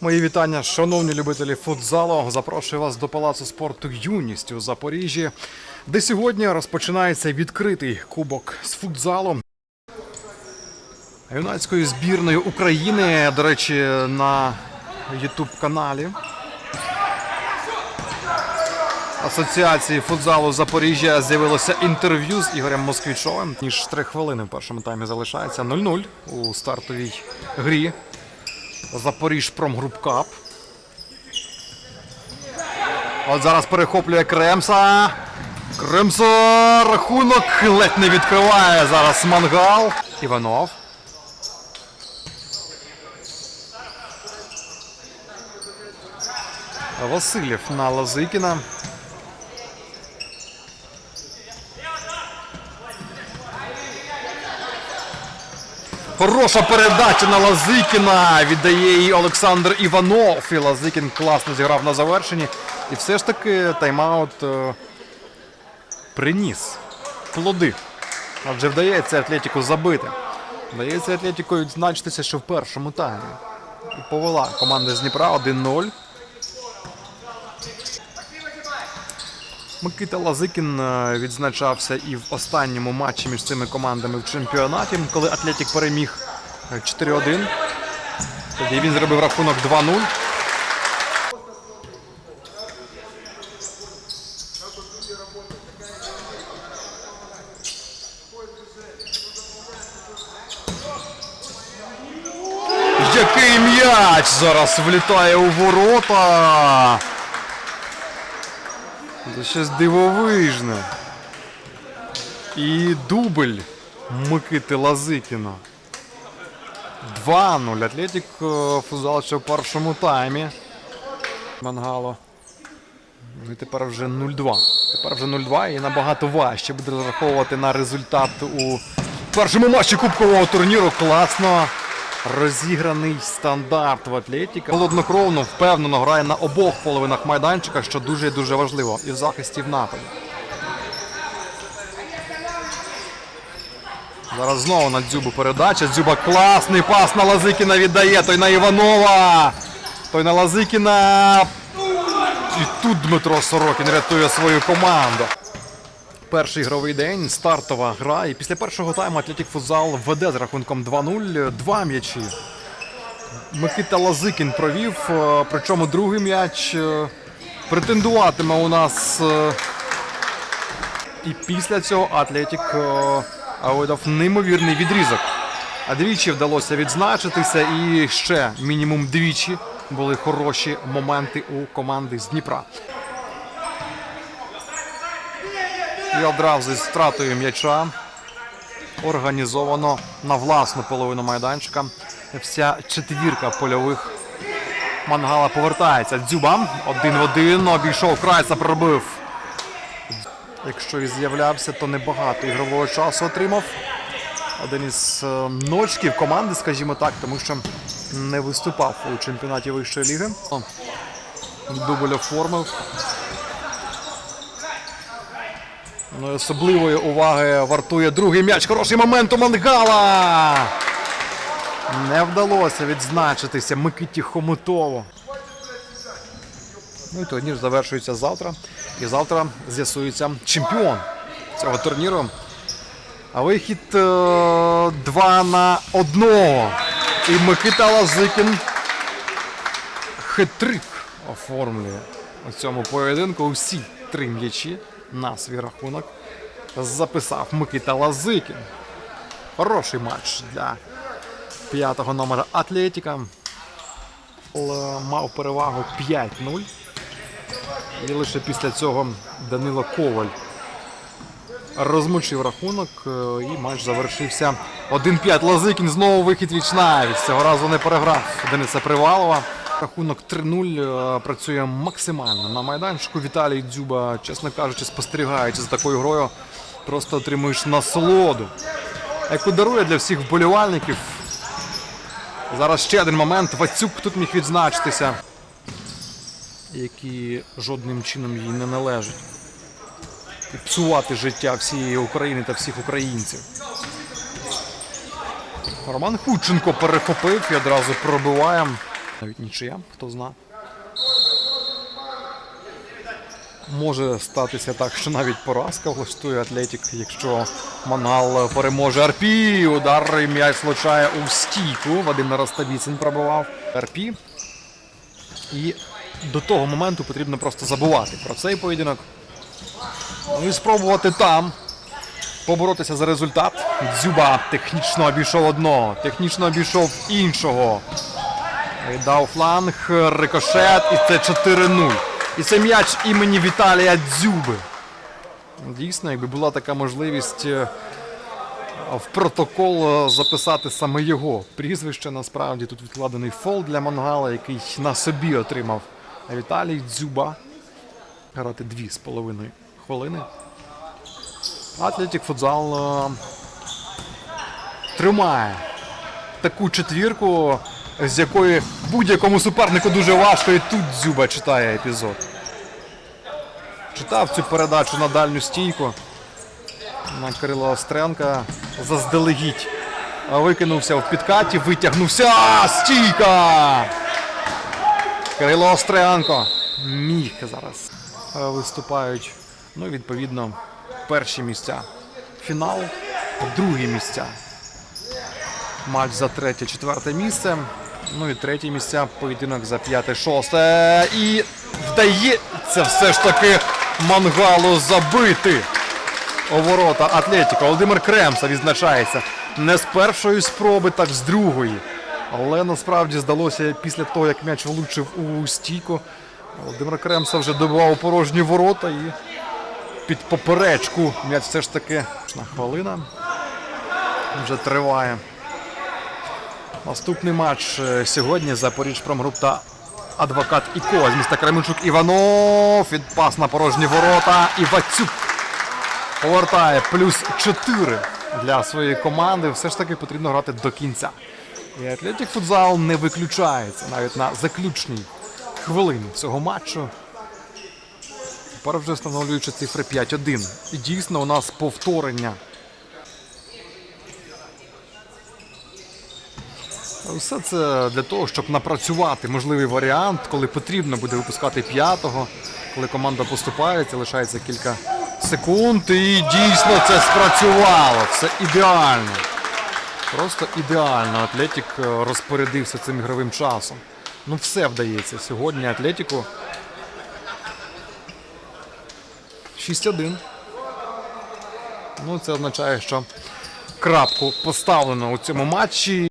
Мої вітання, шановні любителі футзалу. Запрошую вас до Палацу спорту Юність у Запоріжжі, де сьогодні розпочинається відкритий кубок з футзалу юнацької збірної України. До речі, на Ютуб каналі Асоціації футзалу Запоріжжя з'явилося інтерв'ю з Ігорем Москвічовим. Ніж 3 хвилини в першому таймі залишається 0-0 у стартовій грі. Запоріж Промгруп Кап. От зараз перехоплює Кремса. Кремса рахунок ледь не відкриває зараз мангал. Іванов. Васильєв на Лазикіна. Хороша передача на Лазикіна. Віддає її Олександр Іванов. І Лазикін класно зіграв на завершенні. І все ж таки тайм-аут е, приніс плоди. Адже вдається Атлетіку забити. Вдається Атлетіку відзначитися, що в першому таймі. Повела команда з Дніпра 1-0. Микита Лазикін е, відзначався і в останньому матчі між цими командами в чемпіонаті, коли Атлетік переміг е, 4-1. Тоді він зробив рахунок 2-0. Який м'яч зараз влітає у ворота. Це щось дивовижне. І дубль Микити Лазикіна. 2-0. Атлетик е, фузал ще в першому таймі. Мангало. Ну і тепер вже 0-2. Тепер вже 0-2 і набагато важче буде розраховувати на результат у першому матчі кубкового турніру. Класно розіграний стандарт в Атлетіка. Холоднокровно, впевнено грає на обох половинах майданчика, що дуже дуже важливо. І в захисті і в нападі. Зараз знову на Дзюбу передача. Дзюба класний пас на Лазикіна віддає. Той на Іванова. Той на Лазикіна. І тут Дмитро Сорокін рятує свою команду. Перший ігровий день, стартова гра. І після першого тайму Атлетік Футзал веде з рахунком 2-0. Два м'ячі. Микита Лазикін провів. е, Причому другий м'яч е, претендуватиме у нас. е, І після цього Атлетік видав неймовірний відрізок. А двічі вдалося відзначитися, і ще мінімум двічі були хороші моменти у команди з Дніпра. І одразу з втратою м'яча організовано на власну половину майданчика. Вся четвірка польових мангала повертається. Дзюба один в один обійшов крайця, пробив. Якщо і з'являвся, то небагато ігрового часу отримав. Один із е, ночків команди, скажімо так, тому що не виступав у чемпіонаті вищої ліги. Дубль оформив. Ну, і особливої уваги вартує другий м'яч. Хороший момент у Мангала. Не вдалося відзначитися Микиті Хомутову. Ну і турнір завершується завтра. І завтра з'ясується чемпіон цього турніру. А вихід 2 на 1. І Микита Лазикін хитрик оформлює у цьому поєдинку. Усі три м'ячі на свій рахунок записав Микита Лазикін. Хороший матч для п'ятого номера Атлетіка. Мав перевагу 5-0. І лише після цього Данило Коваль розмочив рахунок е, і матч завершився 1-5. Лазикін знову вихід віч навіть. Цього разу не переграв Дениса Привалова. Рахунок 3-0 е, працює максимально на майданчику. Віталій Дзюба, чесно кажучи, спостерігаючи за такою грою, просто отримуєш насолоду, яку дарує для всіх вболівальників. Зараз ще один момент. Вацюк тут міг відзначитися, які жодним чином їй не належать. І псувати життя всієї України та всіх українців. Роман Худченко перехопив і одразу пробиває. Навіть нічия, хто зна. Може статися так, що навіть поразка влаштує Атлетік, якщо Мангал переможе Арпі. Удар і м'яч влучає у стійку. Вадим Наростабіцин пробивав Арпі. І до того моменту потрібно просто забувати про цей поєдинок. Ну і спробувати там поборотися за результат. Дзюба технічно обійшов одного, технічно обійшов іншого. Дав фланг, рикошет, і це 4-0. І це м'яч імені Віталія Дзюби. Дійсно, якби була така можливість е, в протокол е, записати саме його прізвище, насправді тут відкладений фол для Мангала, який на собі отримав Віталій Дзюба. Грати дві з половиною хвилини. Атлетік футзал е, тримає таку четвірку, з якої будь-якому супернику дуже важко, і тут Дзюба читає епізод. Читав цю передачу на дальню стійку на Кирила Остренка. Заздалегідь викинувся в підкаті, витягнувся. Стійка! Кирило Остренко міг зараз. Е, Виступають, ну, відповідно, перші місця. Фінал, другі місця. Матч за третє, четверте місце. Ну і третє місця, поєдинок за п'яте, шосте. І вдається все ж таки мангалу забити. У ворота Атлетіко. Володимир Кремса відзначається не з першої спроби, так з другої. Але насправді здалося після того, як м'яч влучив у стійку. Володимир Кремса вже добивав порожні ворота і під поперечку м'яч все ж таки хвилина вже триває. Наступний матч е, сьогодні Запоріж Промгруп та Адвокат Іко з міста Кременчук Іванов. Відпас на порожні ворота. Івацюк повертає плюс 4 для своєї команди. Все ж таки потрібно грати до кінця. І Атлетік футзал не виключається навіть на заключній хвилині цього матчу. Тепер вже встановлюючи цифри 5-1. І дійсно у нас повторення. Все це для того, щоб напрацювати можливий варіант, коли потрібно буде випускати п'ятого, коли команда поступається, лишається кілька секунд. І дійсно це спрацювало. Все ідеально. Просто ідеально. Атлетік е, розпорядився цим ігровим часом. Ну, все вдається сьогодні Атлетіку. 6-1. Ну, це означає, що крапку поставлено у цьому матчі.